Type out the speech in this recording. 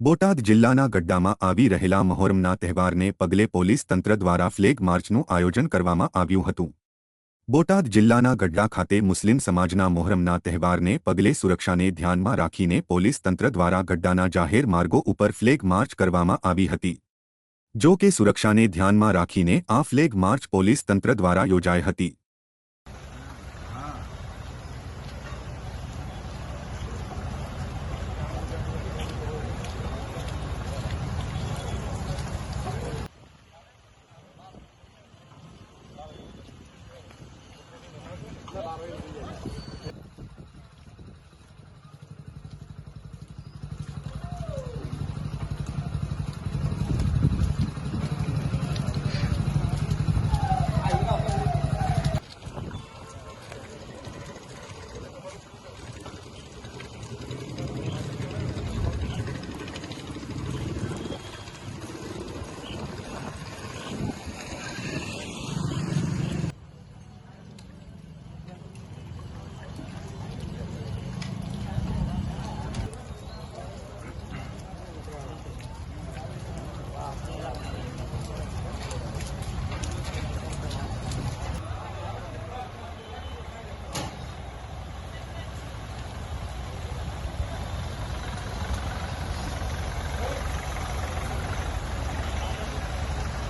બોટાદ જિલ્લાના ગડ્ડામાં આવી રહેલા મહોરમના તહેવારને પગલે પોલીસ તંત્ર દ્વારા ફ્લેગ માર્ચનું આયોજન કરવામાં આવ્યું હતું. બોટાદ જિલ્લાના ગડ્ડા ખાતે મુસ્લિમ સમાજના મોહરમના તહેવારને પગલે સુરક્ષાને ધ્યાનમાં રાખીને પોલીસ તંત્ર દ્વારા ગડ્ડાના જાહેર માર્ગો ઉપર ફ્લેગ માર્ચ કરવામાં આવી હતી. જો કે સુરક્ષાને ધ્યાનમાં રાખીને આ ફ્લેગ માર્ચ પોલીસ તંત્ર દ્વારા યોજાઈ હતી. বারোই